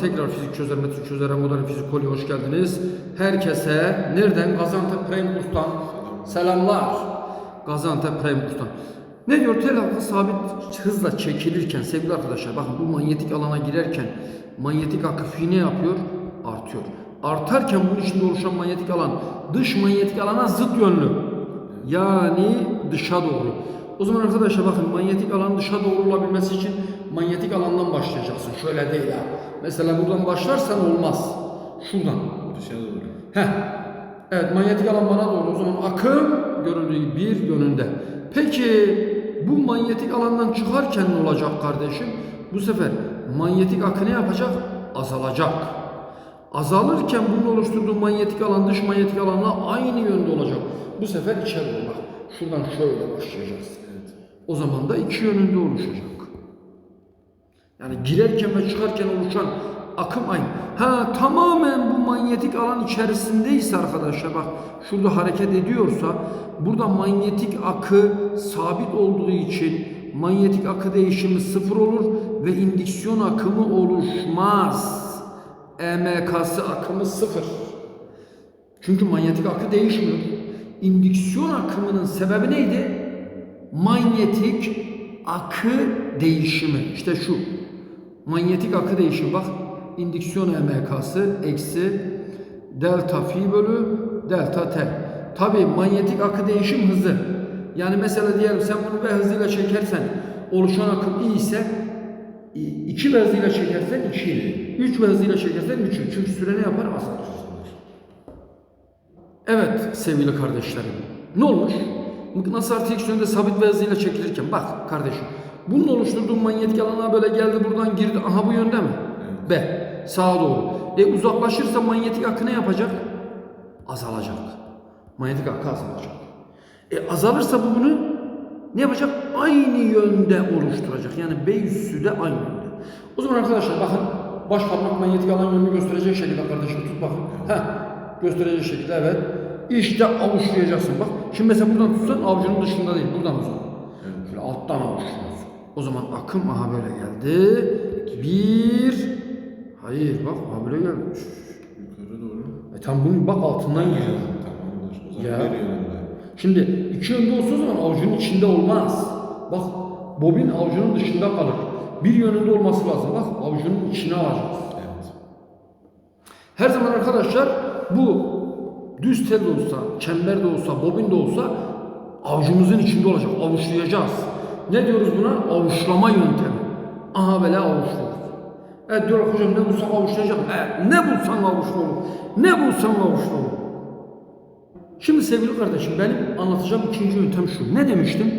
Tekrar fizik çözer, metin çözer, modern fizik kolye hoş geldiniz. Herkese nereden? Gaziantep Prime Kurs'tan selamlar. Gaziantep Prime Kurs'tan. Ne diyor? Tel halka sabit hızla çekilirken sevgili arkadaşlar bakın bu manyetik alana girerken manyetik akıf ne yapıyor? Artıyor. Artarken bunun içinde oluşan manyetik alan dış manyetik alana zıt yönlü. Yani dışa doğru. O zaman arkadaşlar bakın manyetik alan dışa doğru olabilmesi için manyetik alandan başlayacaksın. Şöyle değil ya. Mesela buradan başlarsan olmaz. Şuradan. Dışa doğru. Heh. Evet manyetik alan bana doğru. O zaman akım görüldüğü gibi bir yönünde. Peki bu manyetik alandan çıkarken ne olacak kardeşim? Bu sefer manyetik akı ne yapacak? Azalacak. Azalırken bunun oluşturduğu manyetik alan dış manyetik alanla aynı yönde olacak. Bu sefer içeri bak. Şuradan şöyle başlayacağız. Evet. O zaman da iki yönünde oluşacak. Yani girerken ve çıkarken oluşan akım aynı. Ha tamamen bu manyetik alan içerisindeyse arkadaşlar bak şurada hareket ediyorsa burada manyetik akı sabit olduğu için manyetik akı değişimi sıfır olur ve indüksiyon akımı oluşmaz. EMK'sı akımı sıfır. Çünkü manyetik akı değişmiyor. İndüksiyon akımının sebebi neydi? Manyetik akı değişimi. İşte şu. Manyetik akı değişimi. Bak indüksiyon EMK'sı eksi delta fi bölü delta t. Tabi manyetik akı değişim hızı. Yani mesela diyelim sen bunu V hızıyla çekersen oluşan akım i ise 2 V hızıyla çekersen 2, 3 V hızıyla çekersen 3. Çünkü süre ne yapar? Azalır. Evet sevgili kardeşlerim. Ne olmuş? Mıknatıs artı sabit ve hızıyla çekilirken bak kardeşim. Bunun oluşturduğu manyetik alana böyle geldi buradan girdi. Aha bu yönde mi? B. Sağa doğru. E uzaklaşırsa manyetik akı ne yapacak? Azalacak. Manyetik akı azalacak. E azalırsa bu bunu ne yapacak? Aynı yönde oluşturacak. Yani B üssü de aynı yönde. O zaman arkadaşlar bakın baş parmak manyetik alan yönünü gösterecek şekilde kardeşim tut bakın. Heh, gösterecek şekilde evet. İşte avuçlayacaksın bak. Şimdi mesela buradan tutsan avucunun dışında değil buradan uzan. Şöyle alttan avuçluyorsun. O zaman akım aha böyle geldi. Bir. Hayır bak aha böyle geldi. Yukarı doğru. E tam bunun bak altından giriyor. Tamamdır. O zaman Ya. bir yönünde. Şimdi iki yönde olsa o zaman avucunun içinde olmaz. Bak bobin avucunun dışında kalır. Bir yönünde olması lazım. Bak avucunun içine alacağız. Evet. Her zaman arkadaşlar bu düz tel de olsa, çember de olsa, bobin de olsa avucumuzun içinde olacak. Avuçlayacağız. Ne diyoruz buna? Avuçlama yöntemi. Aha böyle avuçluyoruz. Evet diyorlar hocam ne bulsan avuçlayacak. Evet, ne bulsan avuçlu. Ne bulsan avuçlu. Şimdi sevgili kardeşim benim anlatacağım ikinci yöntem şu. Ne demiştim?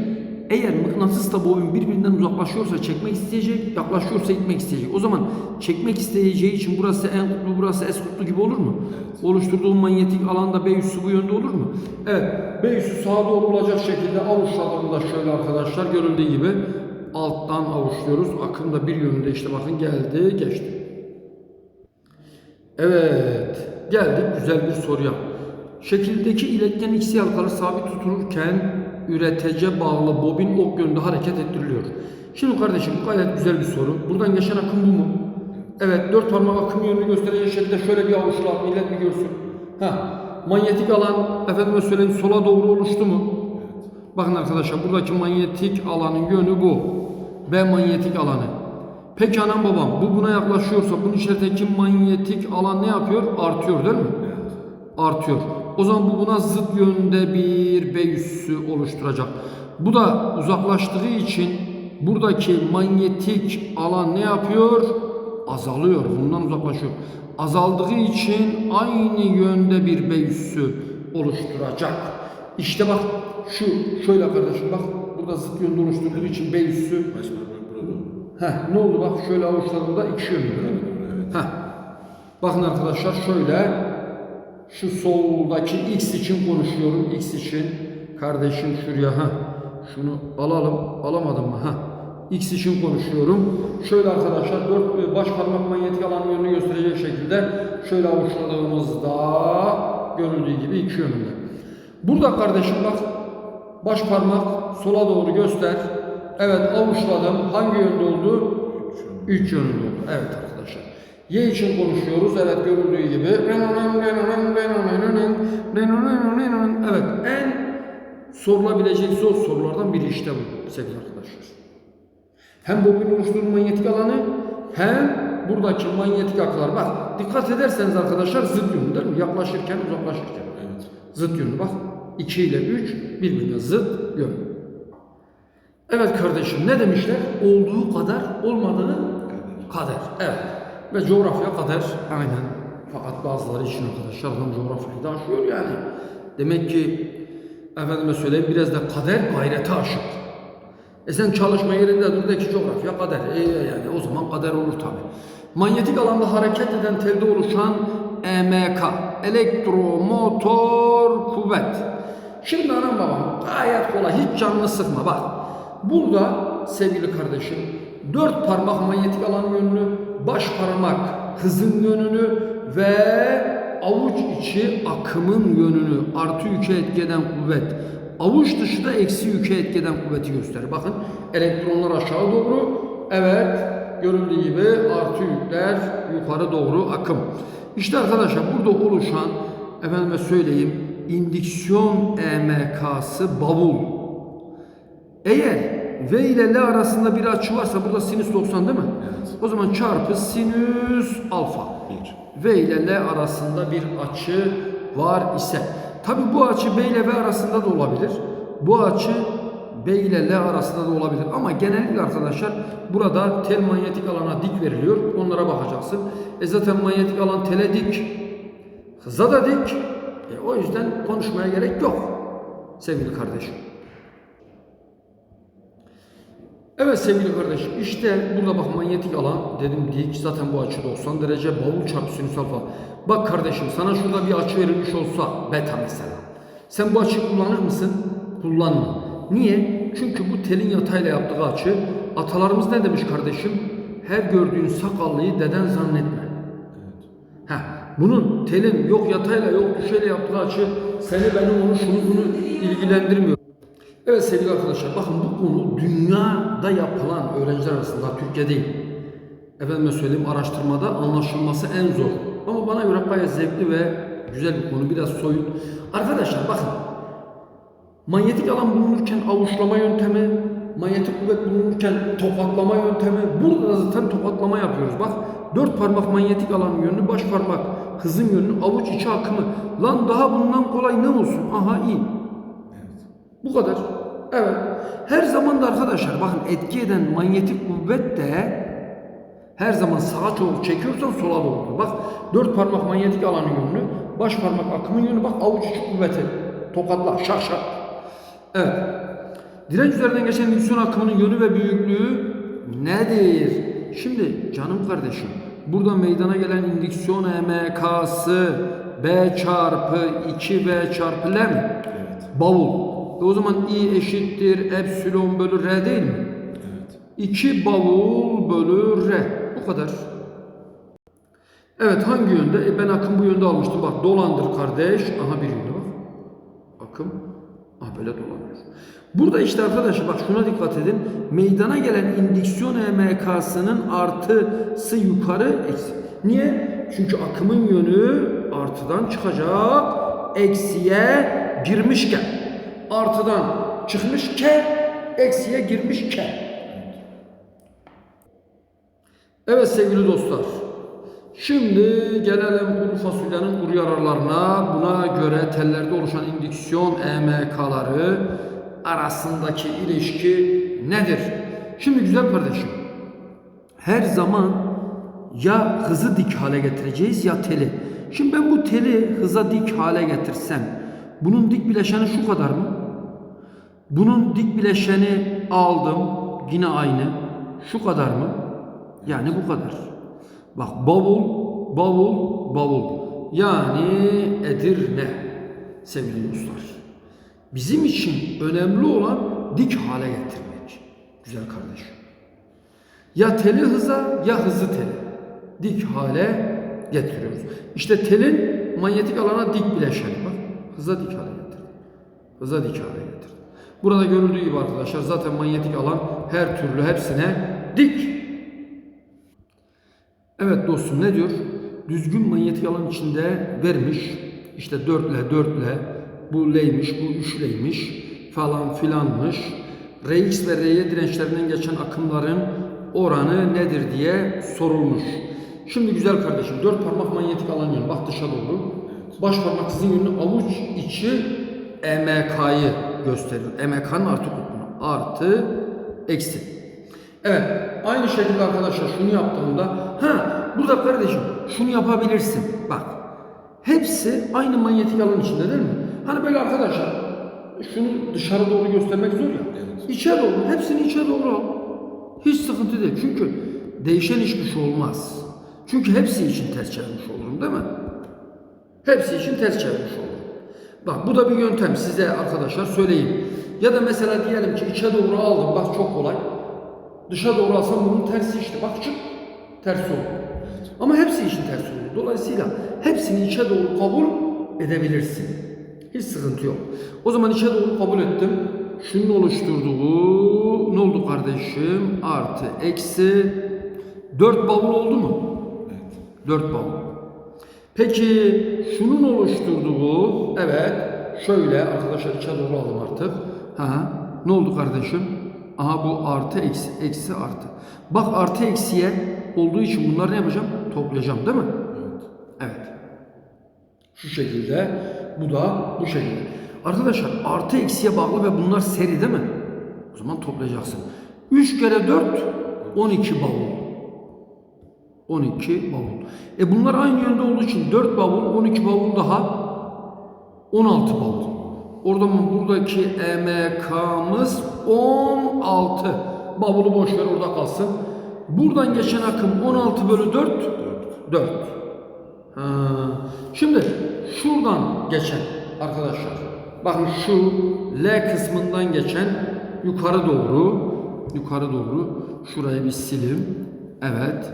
Eğer mıknatısla bobin birbirinden uzaklaşıyorsa çekmek isteyecek, yaklaşıyorsa itmek isteyecek. O zaman çekmek isteyeceği için burası en kutlu, burası S kutlu gibi olur mu? Oluşturduğum manyetik alanda B üssü bu yönde olur mu? Evet, B üssü sağa doğru olacak şekilde avuçladığımda şöyle arkadaşlar görüldüğü gibi alttan avuçluyoruz. Akım da bir yönünde işte bakın geldi, geçti. Evet, geldik güzel bir soruya. Şekildeki iletken X halkalı sabit tutulurken üretece bağlı bobin ok yönünde hareket ettiriliyor. Şimdi kardeşim gayet güzel bir soru. Buradan geçen akım bu mu? Evet, dört parmak akım yönünü gösterecek şekilde şöyle bir avuçla millet bir görsün. Ha, manyetik alan efendime söyleyeyim sola doğru oluştu mu? Bakın arkadaşlar buradaki manyetik alanın yönü bu. B manyetik alanı. Peki anam babam bu buna yaklaşıyorsa bunun içerideki manyetik alan ne yapıyor? Artıyor değil mi? Artıyor. O zaman bu buna zıt yönde bir B üssü oluşturacak. Bu da uzaklaştığı için buradaki manyetik alan ne yapıyor? Azalıyor. Bundan uzaklaşıyor. Azaldığı için aynı yönde bir B üssü oluşturacak. İşte bak şu şöyle kardeşim bak burada zıt yönde oluşturduğu için B üssü. Heh, ne oldu bak şöyle avuçladığımda iki mi? Evet. Heh. Bakın arkadaşlar şöyle şu soldaki x için konuşuyorum. x için kardeşim şuraya ha. Şunu alalım. Alamadım mı? Ha. X için konuşuyorum. Şöyle arkadaşlar dört baş parmak manyetik alan yönünü gösterecek şekilde şöyle avuçladığımızda görüldüğü gibi iki yönünde. Burada kardeşim bak baş parmak sola doğru göster. Evet avuçladım. Hangi yönde oldu? Üç yönünde oldu. Evet arkadaşlar. Y için konuşuyoruz. Evet görüldüğü gibi. Evet en sorulabilecek zor sorulardan biri işte bu sevgili arkadaşlar. Hem bobin oluşturduğu manyetik alanı hem buradaki manyetik aklar. Bak dikkat ederseniz arkadaşlar zıt yönlü değil mi? Yaklaşırken uzaklaşırken. Evet. Zıt yönlü bak. 2 ile 3 birbirine zıt yön. Evet kardeşim ne demişler? Olduğu kadar olmadığı kader. Evet. Ve coğrafya kader. Aynen. Fakat bazıları için arkadaşlar adam coğrafyayı da aşıyor yani. Demek ki efendime söyleyeyim biraz da kader gayrete aşık. E sen çalışma yerinde dur de ki coğrafya kader. E yani o zaman kader olur tabi. Manyetik alanda hareket eden telde oluşan EMK, elektromotor kuvvet. Şimdi anam babam gayet kolay hiç canını sıkma bak. Burada sevgili kardeşim dört parmak manyetik alan yönünü, baş parmak hızın yönünü ve avuç içi akımın yönünü artı yüke etki eden kuvvet. Avuç dışı da eksi yüke etki eden kuvveti gösterir. Bakın elektronlar aşağı doğru. Evet görüldüğü gibi artı yükler yukarı doğru akım. İşte arkadaşlar burada oluşan efendime söyleyeyim indüksiyon EMK'sı bavul. Eğer V ile L arasında bir açı varsa burada sinüs 90 değil mi? Evet. O zaman çarpı sinüs alfa. 1. V ile L arasında bir açı var ise. Tabi bu açı B ile V arasında da olabilir. Bu açı B ile L arasında da olabilir. Ama genellikle arkadaşlar burada tel manyetik alana dik veriliyor. Onlara bakacaksın. E zaten manyetik alan tele dik. Hıza da dik. E o yüzden konuşmaya gerek yok. Sevgili kardeşim. Evet sevgili kardeşim işte burada bak manyetik alan dedim dik zaten bu açı 90 derece bavul çarpı sinüs alfa. Bak kardeşim sana şurada bir açı verilmiş olsa beta mesela. Sen bu açıyı kullanır mısın? Kullanma. Niye? Çünkü bu telin yatayla yaptığı açı atalarımız ne demiş kardeşim? Her gördüğün sakallıyı deden zannetme. Ha, bunun telin yok yatayla yok düşeyle yaptığı açı seni beni onu şunu bunu ilgilendirmiyor. Evet sevgili arkadaşlar bakın bu konu dünyada yapılan öğrenciler arasında Türkiye değil. Efendime söyleyeyim araştırmada anlaşılması en zor. Ama bana göre bayağı zevkli ve güzel bir konu biraz soyut. Arkadaşlar bakın manyetik alan bulunurken avuçlama yöntemi, manyetik kuvvet bulunurken tokatlama yöntemi. Burada da zaten tokatlama yapıyoruz. Bak dört parmak manyetik alan yönünü, baş parmak hızın yönünü, avuç içi akımı. Lan daha bundan kolay ne olsun? Aha iyi. Evet. Bu kadar. Evet. Her zaman da arkadaşlar bakın etki eden manyetik kuvvet de her zaman sağa doğru çekiyorsan sola doğru. Bak dört parmak manyetik alanın yönünü, baş parmak akımın yönü bak avuç içi kuvveti. Tokatla şak şak. Evet. Direnç üzerinden geçen indüksiyon akımının yönü ve büyüklüğü nedir? Şimdi canım kardeşim burada meydana gelen indüksiyon EMK'sı B çarpı 2V çarpı L mi? Evet. Bavul. E o zaman I eşittir epsilon bölü R değil mi? Evet. 2 bavul bölü R. Bu kadar. Evet hangi yönde? E ben akım bu yönde almıştım. Bak dolandır kardeş. Aha bir yönde bak. Akım. Ah böyle dolanıyor. Burada işte arkadaşlar bak şuna dikkat edin. Meydana gelen indüksiyon EMK'sının artısı yukarı eksi. Niye? Çünkü akımın yönü artıdan çıkacak. Eksiye girmişken. Artıdan çıkmışken eksiye girmişken. Evet sevgili dostlar. Şimdi gelelim kuru fasulyenin kuru yararlarına. Buna göre tellerde oluşan indüksiyon EMK'ları arasındaki ilişki nedir? Şimdi güzel kardeşim. Her zaman ya hızı dik hale getireceğiz ya teli. Şimdi ben bu teli hıza dik hale getirsem bunun dik bileşeni şu kadar mı? Bunun dik bileşeni aldım yine aynı. Şu kadar mı? Yani bu kadar. Bak bavul, bavul, bavul. Yani Edirne sevgili dostlar. Bizim için önemli olan dik hale getirmek. Güzel kardeşim. Ya teli hıza ya hızı teli. Dik hale getiriyoruz. İşte telin manyetik alana dik bileşeni bak. Hıza dik hale getirdi. Hıza dik hale getirdi. Burada görüldüğü gibi arkadaşlar zaten manyetik alan her türlü hepsine dik. Evet dostum ne diyor? Düzgün manyetik alan içinde vermiş. İşte 4 ile 4 ile bu L'ymiş, bu 3 L'ymiş falan filanmış. Rx ve Ry dirençlerinden geçen akımların oranı nedir diye sorulmuş. Şimdi güzel kardeşim 4 parmak manyetik alan yönü bak dışa doğru. Baş parmak sizin yönü avuç içi EMK'yı gösteriyor. EMK'nın artı kutbunu. Artı eksi. Evet. Aynı şekilde arkadaşlar şunu yaptığımda ha burada kardeşim şunu yapabilirsin. Bak. Hepsi aynı manyetik alan içinde değil mi? Hani böyle arkadaşlar şunu dışarı doğru göstermek zor ya. Evet. İçe doğru. Hepsini içe doğru al. Hiç sıkıntı değil. Çünkü değişen hiçbir şey olmaz. Çünkü hepsi için ters çevirmiş olurum değil mi? Hepsi için ters çevirmiş olurum. Bak bu da bir yöntem size arkadaşlar söyleyeyim. Ya da mesela diyelim ki içe doğru aldım. Bak çok kolay. Dışa doğru alsam bunun tersi işte. Bak çık. Ters olur. Ama hepsi için ters olur. Dolayısıyla hepsini içe doğru kabul edebilirsin. Hiç sıkıntı yok. O zaman içe doğru kabul ettim. Şunun oluşturduğu ne oldu kardeşim? Artı, eksi. Dört bavul oldu mu? Evet. Dört bavul. Peki şunun oluşturduğu evet şöyle arkadaşlar içe doğru alalım artık. Ha, ne oldu kardeşim? Aha bu artı eksi eksi artı. Bak artı eksiye olduğu için bunları ne yapacağım? Toplayacağım değil mi? Evet. Evet. Şu şekilde bu da bu şekilde. Arkadaşlar artı eksiye bağlı ve bunlar seri değil mi? O zaman toplayacaksın. 3 kere 4 12 bavul. 12 bavul. E bunlar aynı yönde olduğu için 4 bavul, 12 bavul daha 16 bavul. Orada mı buradaki EMK'mız 16. Bavulu boş ver orada kalsın. Buradan geçen akım 16 bölü 4 4. Ha. Şimdi şuradan geçen arkadaşlar. Bakın şu L kısmından geçen yukarı doğru yukarı doğru şurayı bir silim. Evet.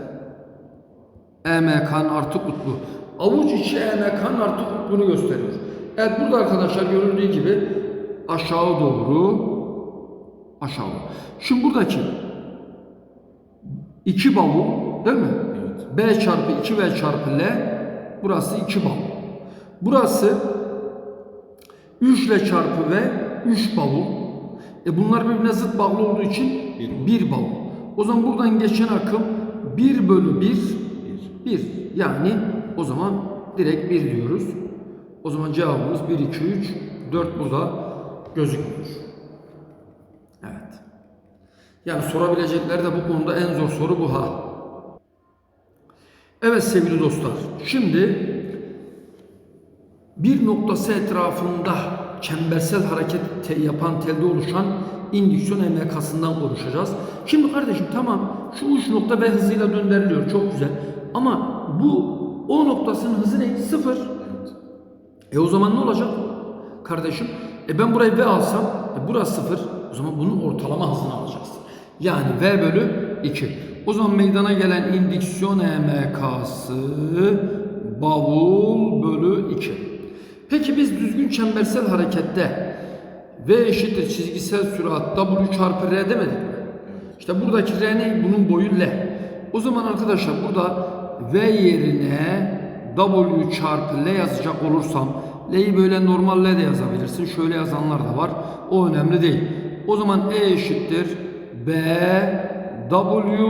EMK'nın artı kutbu. Avuç içi EMK'nın artı kutbunu gösteriyor. Evet burada arkadaşlar görüldüğü gibi aşağı doğru aşağı. Şimdi buradaki iki bavul değil mi? Evet. B çarpı 2V çarpı L burası 2 bavul. Burası 3 L çarpı V 3 bavul. E bunlar birbirine zıt bağlı olduğu için Bir. 1 bavul. O zaman buradan geçen akım 1 bölü 1 Bir. 1. Yani o zaman direkt 1 diyoruz. O zaman cevabımız 1, 2, 3, 4 burada gözükmüyor. Evet. Yani sorabilecekleri de bu konuda en zor soru bu ha. Evet sevgili dostlar. Şimdi bir noktası etrafında çembersel hareket te- yapan telde oluşan indüksiyon emekasından konuşacağız. Şimdi kardeşim tamam şu uç nokta V hızıyla döndürülüyor çok güzel. Ama bu O noktasının hızı ne? Sıfır. E o zaman ne olacak? Kardeşim, e ben burayı V alsam, e burası sıfır. O zaman bunun ortalama hızını alacaksın. Yani V bölü 2. O zaman meydana gelen indüksiyon EMK'sı bavul bölü 2. Peki biz düzgün çembersel harekette V eşittir çizgisel sürat W çarpı R demedik mi? İşte buradaki R ne? Bunun boyu L. O zaman arkadaşlar burada V yerine W çarpı L yazacak olursam L'yi böyle normal L de yazabilirsin. Şöyle yazanlar da var. O önemli değil. O zaman E eşittir B W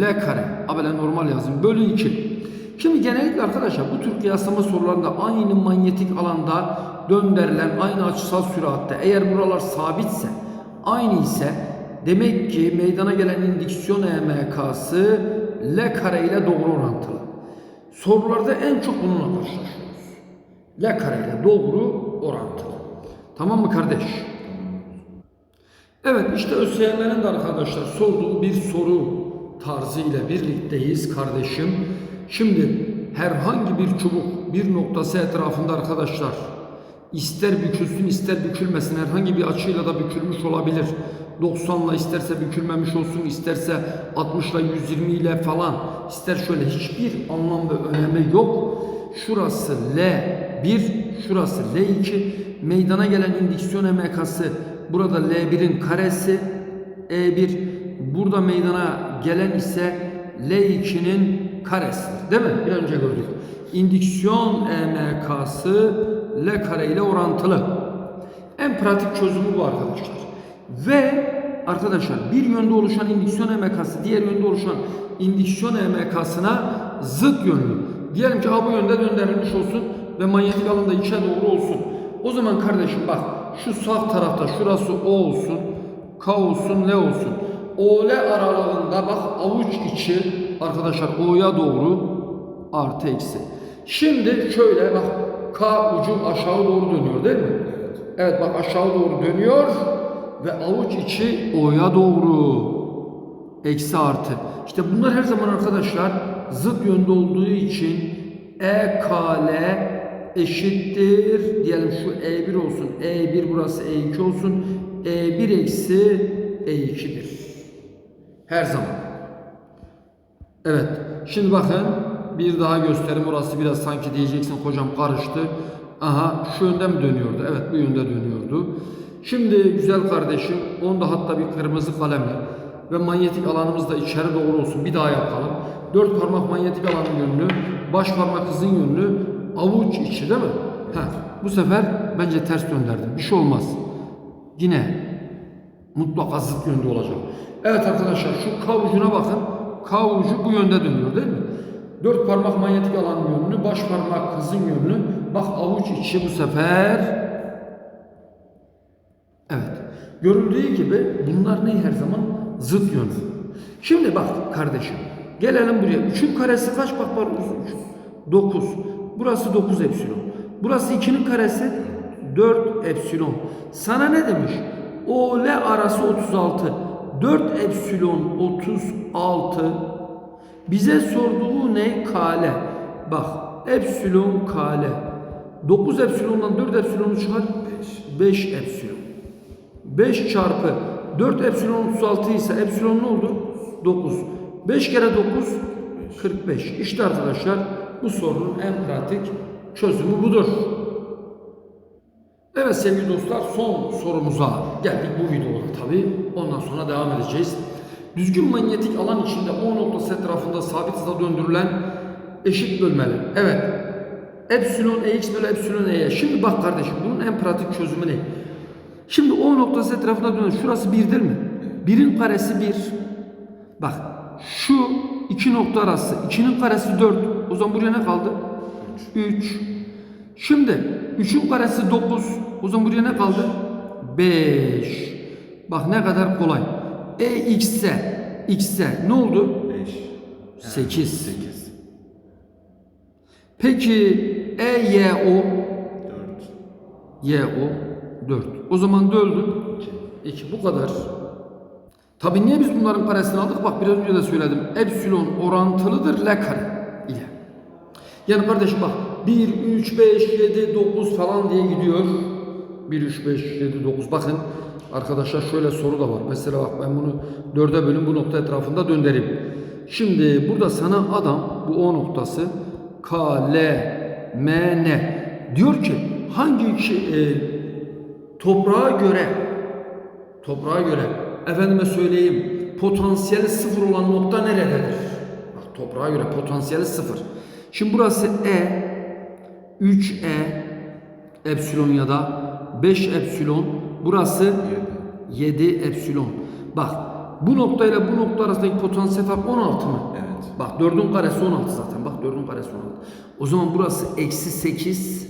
L kare. Ha böyle normal yazın. Bölü 2. Şimdi genellikle arkadaşlar bu tür kıyaslama sorularında aynı manyetik alanda döndürülen aynı açısal süratte eğer buralar sabitse aynı ise demek ki meydana gelen indüksiyon EMK'sı L kare ile doğru orantılı. Sorularda en çok bununla karşılaşıyoruz. L kare ile doğru orantılı. Tamam mı kardeş? Evet işte ÖSYM'nin de arkadaşlar sorduğu bir soru tarzı ile birlikteyiz kardeşim. Şimdi herhangi bir çubuk bir noktası etrafında arkadaşlar ister bükülsün ister bükülmesin herhangi bir açıyla da bükülmüş olabilir. 90 ile isterse bükülmemiş olsun isterse 60 ile 120 ile falan ister şöyle hiçbir anlam ve önemi yok. Şurası L1 şurası L2 meydana gelen indüksiyon emekası burada L1'in karesi E1 burada meydana gelen ise L2'nin karesidir. Değil mi? Bir önce gördük. İndüksiyon EMK'sı L kare ile orantılı. En pratik çözümü bu arkadaşlar. Ve arkadaşlar bir yönde oluşan indüksiyon EMK'sı diğer yönde oluşan indüksiyon EMK'sına zıt yönlü. Diyelim ki A bu yönde döndürülmüş olsun ve manyetik alan da içe doğru olsun. O zaman kardeşim bak şu sağ tarafta şurası O olsun, K olsun, L olsun. O L aralığında bak avuç içi arkadaşlar O'ya doğru artı eksi. Şimdi şöyle bak K ucu aşağı doğru dönüyor değil mi? Evet bak aşağı doğru dönüyor ve avuç içi O'ya doğru eksi artı. İşte bunlar her zaman arkadaşlar zıt yönde olduğu için EKL eşittir. Diyelim şu E1 olsun. E1 burası E2 olsun. E1 eksi E2'dir. Her zaman. Evet. Şimdi bakın bir daha gösterim. Orası biraz sanki diyeceksin hocam karıştı. Aha şu yönde mi dönüyordu? Evet bu yönde dönüyordu. Şimdi güzel kardeşim onda hatta bir kırmızı kalemle ve manyetik alanımız da içeri doğru olsun. Bir daha yapalım. Dört parmak manyetik alanın yönünü, baş parmak hızın yönünü, avuç içi değil mi? Heh, bu sefer bence ters döndürdüm. Bir şey olmaz. Yine mutlaka zıt yönde olacak. Evet arkadaşlar şu K ucuna bakın. K ucu bu yönde dönüyor değil mi? Dört parmak manyetik alanın yönünü, baş parmak hızın yönünü. Bak avuç içi bu sefer. Evet. Görüldüğü gibi bunlar ne her zaman? Zıt yönü. Şimdi bak kardeşim. Gelelim buraya. Üçün karesi kaç bak var? 9. Burası 9 epsilon. Burası 2'nin karesi 4 epsilon. Sana ne demiş? O L arası 36. 4 epsilon 36. Bize sorduğu ne? Kale. Bak epsilon kale. 9 epsilondan 4 epsilonu çıkar. 5 epsilon. 5 çarpı 4 epsilon 36 ise epsilon ne oldu? 9. 5 kere 9 45. İşte arkadaşlar bu sorunun en pratik çözümü budur. Evet sevgili dostlar son sorumuza geldik bu videoda tabi. Ondan sonra devam edeceğiz. Düzgün manyetik alan içinde O noktası etrafında sabit hızla döndürülen eşit bölmeli. Evet. Epsilon EX bölü epsilon EY. Şimdi bak kardeşim bunun en pratik çözümü ne? Şimdi O noktası etrafında dönen şurası birdir mi? Birin karesi bir. Bak şu iki nokta arası. ikinin karesi dört. O zaman buraya ne kaldı? Üç. Şimdi 3'ün karesi 9. O zaman buraya ne kaldı? 5. Bak ne kadar kolay. E x'e x'e ne oldu? 5. 8. 8. Peki E y o 4. y o 4. O zaman da öldü. 2. Bu kadar. Tabi niye biz bunların karesini aldık? Bak biraz önce de söyledim. Epsilon orantılıdır L kare ile. Yani kardeşim bak 1, 3, 5, 7, 9 falan diye gidiyor. 1, 3, 5, 7, 9. Bakın arkadaşlar şöyle soru da var. Mesela bak ben bunu 4'e bölüm bu nokta etrafında döndüreyim. Şimdi burada sana adam bu O noktası K, L, M, N diyor ki hangi şey, e, toprağa göre toprağa göre efendime söyleyeyim potansiyeli sıfır olan nokta nerededir? Bak toprağa göre potansiyeli sıfır. Şimdi burası E 3E epsilon ya da 5 epsilon burası 7 epsilon. Bak bu noktayla bu nokta arasındaki potansiyel fark 16 mı? Evet. Bak 4'ün karesi 16 zaten. Bak 4'ün karesi 16. O zaman burası eksi 8.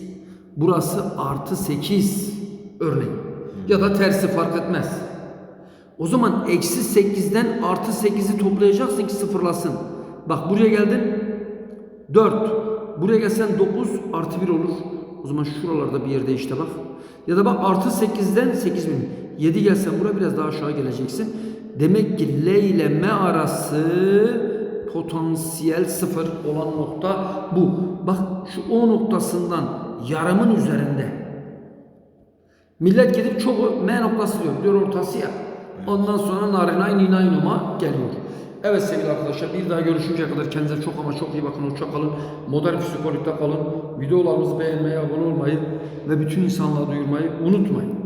Burası artı 8 örneğin. Ya da tersi fark etmez. O zaman eksi 8'den artı 8'i toplayacaksın ki sıfırlasın. Bak buraya geldin 4. Buraya gelsen 9 artı 1 olur. O zaman şuralarda bir yerde işte bak. Ya da bak artı 8'den 8 bin. 7 gelsen buraya biraz daha aşağı geleceksin. Demek ki L ile M arası potansiyel sıfır olan nokta bu. Bak şu O noktasından yarımın üzerinde. Millet gidip çok M noktası diyor. Diyor ortası ya. Ondan sonra narinay ninaynoma geliyor. Evet sevgili arkadaşlar bir daha görüşünceye kadar kendinize çok ama çok iyi bakın. Hoşça kalın. Modern psikolojide kalın. Videolarımızı beğenmeyi, abone olmayı ve bütün insanlığa duyurmayı unutmayın.